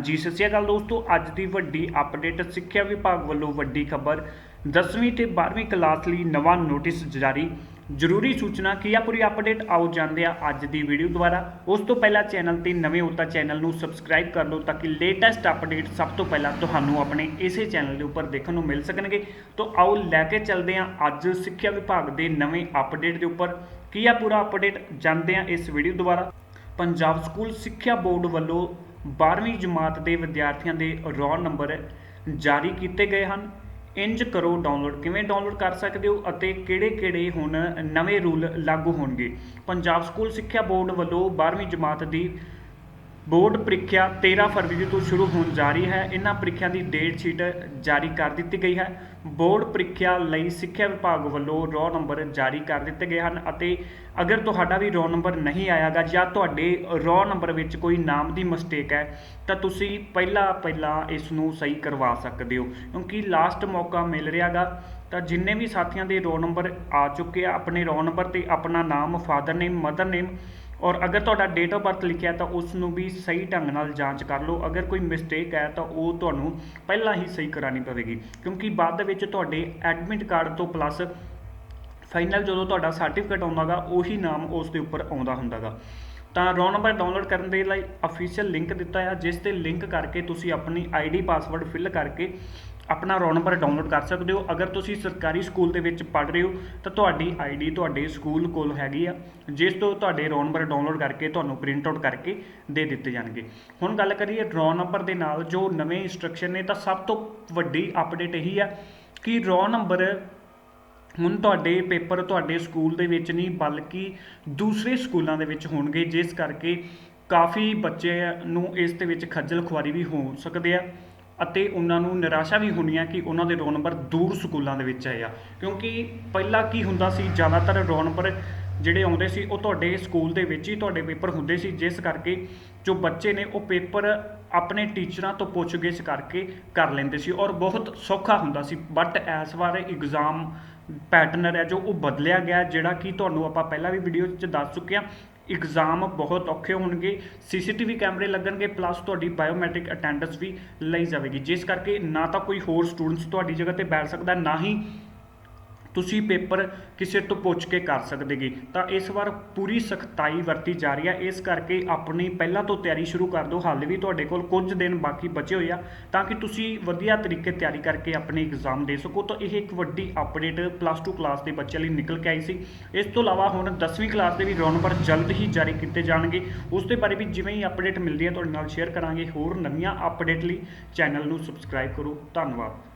ਜੀ ਸਤਿ ਸ਼੍ਰੀ ਅਕਾਲ ਦੋਸਤੋ। ਅੱਜ ਦੀ ਵੱਡੀ ਅਪਡੇਟ ਸਿੱਖਿਆ ਵਿਭਾਗ ਵੱਲੋਂ ਵੱਡੀ ਖਬਰ। 10ਵੀਂ ਤੇ 12ਵੀਂ ਕਲਾਸ ਲਈ ਨਵਾਂ ਨੋਟਿਸ ਜਾਰੀ। ਜ਼ਰੂਰੀ ਸੂਚਨਾ, ਕੀ ਆ ਪੂਰੀ ਅਪਡੇਟ ਆਓ ਜਾਂਦੇ ਆ ਅੱਜ ਦੀ ਵੀਡੀਓ ਦੁਆਰਾ। ਉਸ ਤੋਂ ਪਹਿਲਾਂ ਚੈਨਲ ਤੇ ਨਵੇਂ ਹੋ ਤਾਂ ਚੈਨਲ ਨੂੰ ਸਬਸਕ੍ਰਾਈਬ ਕਰ ਲਓ ਤਾਂ ਕਿ ਲੇਟੈਸਟ ਅਪਡੇਟ ਸਭ ਤੋਂ ਪਹਿਲਾਂ ਤੁਹਾਨੂੰ ਆਪਣੇ ਇਸੇ ਚੈਨਲ ਦੇ ਉੱਪਰ ਦੇਖਣ ਨੂੰ ਮਿਲ ਸਕਣਗੇ। ਤਾਂ ਆਓ ਲੈ ਕੇ ਚੱਲਦੇ ਆ ਅੱਜ ਸਿੱਖਿਆ ਵਿਭਾਗ ਦੇ ਨਵੇਂ ਅਪਡੇਟ ਦੇ ਉੱਪਰ। ਕੀ ਆ ਪੂਰਾ ਅਪਡੇਟ ਜਾਂਦੇ ਆ ਇਸ ਵੀਡੀਓ ਦੁਆਰਾ। ਪੰਜਾਬ ਸਕੂਲ ਸਿੱਖਿਆ ਬੋਰਡ ਵੱਲੋਂ 12ਵੀਂ ਜਮਾਤ ਦੇ ਵਿਦਿਆਰਥੀਆਂ ਦੇ ਰੋਲ ਨੰਬਰ ਜਾਰੀ ਕੀਤੇ ਗਏ ਹਨ। ਇੰਜ ਕਰੋ ਡਾਊਨਲੋਡ ਕਿਵੇਂ ਡਾਊਨਲੋਡ ਕਰ ਸਕਦੇ ਹੋ ਅਤੇ ਕਿਹੜੇ-ਕਿਹੜੇ ਹੁਣ ਨਵੇਂ ਰੂਲ ਲਾਗੂ ਹੋਣਗੇ। ਪੰਜਾਬ ਸਕੂਲ ਸਿੱਖਿਆ ਬੋਰਡ ਵੱਲੋਂ 12ਵੀਂ ਜਮਾਤ ਦੀ ਬੋਰਡ ਪ੍ਰੀਖਿਆ 13 ਫਰਵਰੀ ਤੋਂ ਸ਼ੁਰੂ ਹੋਣ ਜਾ ਰਹੀ ਹੈ। ਇਹਨਾਂ ਪ੍ਰੀਖਿਆ ਦੀ ਡੇਟ ਸ਼ੀਟ ਜਾਰੀ ਕਰ ਦਿੱਤੀ ਗਈ ਹੈ। ਬੋਰਡ ਪ੍ਰੀਖਿਆ ਲਈ ਸਿੱਖਿਆ ਵਿਭਾਗ ਵੱਲੋਂ ਰੋਲ ਨੰਬਰ ਜਾਰੀ ਕਰ ਦਿੱਤੇ ਗਏ ਹਨ ਅਤੇ ਅਗਰ ਤੁਹਾਡਾ ਵੀ ਰੋਲ ਨੰਬਰ ਨਹੀਂ ਆਇਆਗਾ ਜਾਂ ਤੁਹਾਡੇ ਰੋਲ ਨੰਬਰ ਵਿੱਚ ਕੋਈ ਨਾਮ ਦੀ ਮਿਸਟੇਕ ਹੈ, ਤਾਂ ਤੁਸੀਂ ਪਹਿਲਾਂ ਪਹਿਲਾਂ ਇਸ ਨੂੰ ਸਹੀ ਕਰਵਾ ਸਕਦੇ ਹੋ। ਕਿਉਂਕਿ ਲਾਸਟ ਮੌਕਾ ਮਿਲ ਰਿਹਾਗਾ, ਤਾਂ ਜਿੰਨੇ ਵੀ ਸਾਥੀਆਂ ਦੇ ਰੋਲ ਨੰਬਰ ਆ ਚੁੱਕੇ ਆ, ਆਪਣੇ ਰੋਲ ਨੰਬਰ ਤੇ ਆਪਣਾ ਨਾਮ, ਫਾਦਰ ਨੇਮ, ਮਦਰ ਨੇਮ ਔਰ ਅਗਰ ਤੁਹਾਡਾ ਡੇਟ ਆਫ ਬਰਥ ਲਿਖਿਆ ਤਾਂ ਉਸ ਨੂੰ ਵੀ ਸਹੀ ਢੰਗ ਨਾਲ ਜਾਂਚ ਕਰ ਲਓ। ਅਗਰ ਕੋਈ ਮਿਸਟੇਕ ਹੈ ਤਾਂ ਉਹ ਤੁਹਾਨੂੰ ਪਹਿਲਾਂ ਹੀ ਸਹੀ ਕਰਾਣੀ ਪਵੇਗੀ। ਕਿਉਂਕਿ ਬਾਅਦ ਦੇ ਵਿੱਚ ਤੁਹਾਡੇ ਐਡਮਿਟ ਕਾਰਡ ਤੋਂ ਪਲੱਸ ਫਾਈਨਲ ਜਦੋਂ ਤੁਹਾਡਾ ਸਰਟੀਫਿਕੇਟ ਆਉਂਦਾਗਾ, ਉਹੀ ਨਾਮ ਉਸ ਦੇ ਉੱਪਰ ਆਉਂਦਾ ਹੁੰਦਾਗਾ। ਤਾਂ ਰੋਲ ਨੰਬਰ ਡਾਊਨਲੋਡ ਕਰਨ ਦੇ ਲਈ ਅਫੀਸ਼ੀਅਲ ਲਿੰਕ ਦਿੱਤਾ ਹੈ ਜਿਸ ਤੇ ਲਿੰਕ ਕਰਕੇ ਤੁਸੀਂ ਆਪਣੀ ਆਈਡੀ ਪਾਸਵਰਡ ਫਿਲ ਕਰਕੇ ਆਪਣਾ ਰੋਲ ਨੰਬਰ ਡਾਊਨਲੋਡ ਕਰ ਸਕਦੇ ਹੋ। ਅਗਰ ਤੁਸੀਂ ਸਰਕਾਰੀ ਸਕੂਲ ਦੇ ਵਿੱਚ ਪੜ੍ਹ ਰਹੇ ਹੋ, ਤਾਂ ਤੁਹਾਡੀ ਆਈਡੀ ਤੁਹਾਡੇ ਸਕੂਲ ਕੋਲ ਹੈਗੀ ਆ, ਜਿਸ ਤੋਂ ਤੁਹਾਡੇ ਰੋਲ ਨੰਬਰ ਡਾਊਨਲੋਡ ਕਰਕੇ ਤੁਹਾਨੂੰ ਪ੍ਰਿੰਟ ਆਊਟ ਕਰਕੇ ਦੇ ਦਿੱਤੇ ਜਾਣਗੇ। ਹੁਣ ਗੱਲ ਕਰੀਏ ਰੋਲ ਨੰਬਰ ਦੇ ਨਾਲ ਜੋ ਨਵੇਂ ਇੰਸਟਰਕਸ਼ਨ ਨੇ, ਤਾਂ ਸਭ ਤੋਂ ਵੱਡੀ ਅਪਡੇਟ ਇਹੀ ਆ ਕਿ ਰੋਲ ਨੰਬਰ ਹੁਣ ਤੁਹਾਡੇ ਪੇਪਰ ਤੁਹਾਡੇ ਸਕੂਲ ਦੇ ਵਿੱਚ ਨਹੀਂ, ਬਲਕਿ ਦੂਸਰੇ ਸਕੂਲਾਂ ਦੇ ਵਿੱਚ ਹੋਣਗੇ, ਜਿਸ ਕਰਕੇ ਕਾਫੀ ਬੱਚੇ ਨੂੰ ਇਸ ਦੇ ਵਿੱਚ ਖੱਜਲ ਖੁਆਰੀ ਵੀ ਹੋ ਸਕਦੇ ਆ। ਅਤੇ ਉਹਨਾਂ ਨੂੰ ਨਿਰਾਸ਼ਾ ਵੀ ਹੋਣੀ ਆ ਕਿ ਉਹਨਾਂ ਦੇ ਰੋਲ ਨੰਬਰ ਦੂਰ ਸਕੂਲਾਂ ਦੇ ਵਿੱਚ ਆਏ ਆ। ਕਿਉਂਕਿ ਪਹਿਲਾਂ ਕੀ ਹੁੰਦਾ ਸੀ, ਜ਼ਿਆਦਾਤਰ ਰੋਲ ਨੰਬਰ ਜਿਹੜੇ ਆਉਂਦੇ ਸੀ, ਉਹ ਤੁਹਾਡੇ ਸਕੂਲ ਦੇ ਵਿੱਚ ਹੀ ਤੁਹਾਡੇ ਪੇਪਰ ਹੁੰਦੇ ਸੀ, ਜਿਸ ਕਰਕੇ ਜੋ ਬੱਚੇ ਨੇ ਉਹ ਪੇਪਰ ਆਪਣੇ ਟੀਚਰਾਂ ਤੋਂ ਪੁੱਛਗਿੱਛ ਕਰਕੇ ਕਰ ਲੈਂਦੇ ਸੀ ਔਰ ਬਹੁਤ ਸੌਖਾ ਹੁੰਦਾ ਸੀ। ਬਟ ਇਸ ਵਾਰ ਐਗਜ਼ਾਮ ਪੈਟਰਨ ਹੈ ਜੋ ਉਹ ਬਦਲਿਆ ਗਿਆ, ਜਿਹੜਾ ਕਿ ਤੁਹਾਨੂੰ ਆਪਾਂ ਪਹਿਲਾਂ ਵੀ ਵੀਡੀਓ 'ਚ ਦੱਸ ਚੁੱਕੇ ਹਾਂ ਇਗਜ਼ਾਮ ਬਹੁਤ ਔਖੇ ਹੋਣਗੇ ਸੀਸੀਟੀਵੀ ਕੈਮਰੇ ਲੱਗਣਗੇ ਪਲੱਸ ਤੁਹਾਡੀ ਬਾਇਓਮੈਟ੍ਰਿਕ ਅਟੈਂਡੈਂਸ ਵੀ ਲਈ ਜਾਵੇਗੀ। ਜਿਸ ਕਰਕੇ ਨਾ ਤਾਂ ਕੋਈ ਹੋਰ ਸਟੂਡੈਂਟਸ ਤੁਹਾਡੀ ਜਗ੍ਹਾ ਤੇ ਬੈਠ ਸਕਦਾ, ਨਾ ਹੀ ਤੁਸੀਂ ਪੇਪਰ ਕਿਸੇ ਤੋਂ ਪੁੱਛ ਕੇ ਕਰ ਸਕਦੇਗੇ। ਤਾਂ ਇਸ ਵਾਰ ਪੂਰੀ ਸਖਤਾਈ ਵਰਤੀ ਜਾ ਰਹੀ ਹੈ ਇਸ ਕਰਕੇ ਆਪਣੀ ਪਹਿਲਾਂ ਤੋਂ ਤਿਆਰੀ ਸ਼ੁਰੂ ਕਰ ਦਿਓ। ਹਾਲੇ ਵੀ ਤੁਹਾਡੇ ਕੋਲ ਕੁਝ ਦਿਨ ਬਾਕੀ ਬਚੇ ਹੋਏ ਆ। ਤਾਂ ਕਿ ਤੁਸੀਂ ਵਧੀਆ ਤਰੀਕੇ ਤਿਆਰੀ ਕਰਕੇ ਆਪਣੇ ਐਗਜ਼ਾਮ ਦੇ ਸਕੋ। ਤਾਂ ਇਹ ਇੱਕ ਵੱਡੀ ਅਪਡੇਟ ਪਲੱਸ 2 ਕਲਾਸ ਦੇ ਬੱਚਿਆਂ ਲਈ ਨਿਕਲ ਕੇ ਆਈ ਸੀ। ਇਸ ਤੋਂ ਇਲਾਵਾ ਹੁਣ 10ਵੀਂ ਕਲਾਸ ਦੇ ਵੀ ਰੋਲ ਨੰਬਰ ਜਲਦ ਹੀ ਜਾਰੀ ਕੀਤੇ ਜਾਣਗੇ। ਉਸ ਦੇ ਬਾਰੇ ਵੀ ਜਿਵੇਂ ਹੀ ਅਪਡੇਟ ਮਿਲਦੀ ਹੈ ਤੁਹਾਡੇ ਨਾਲ ਸ਼ੇਅਰ ਕਰਾਂਗੇ। ਹੋਰ ਨਵੀਆਂ ਅਪਡੇਟ ਲਈ ਚੈਨਲ ਨੂੰ ਸਬਸਕ੍ਰਾਈਬ ਕਰੋ। ਧੰਨਵਾਦ।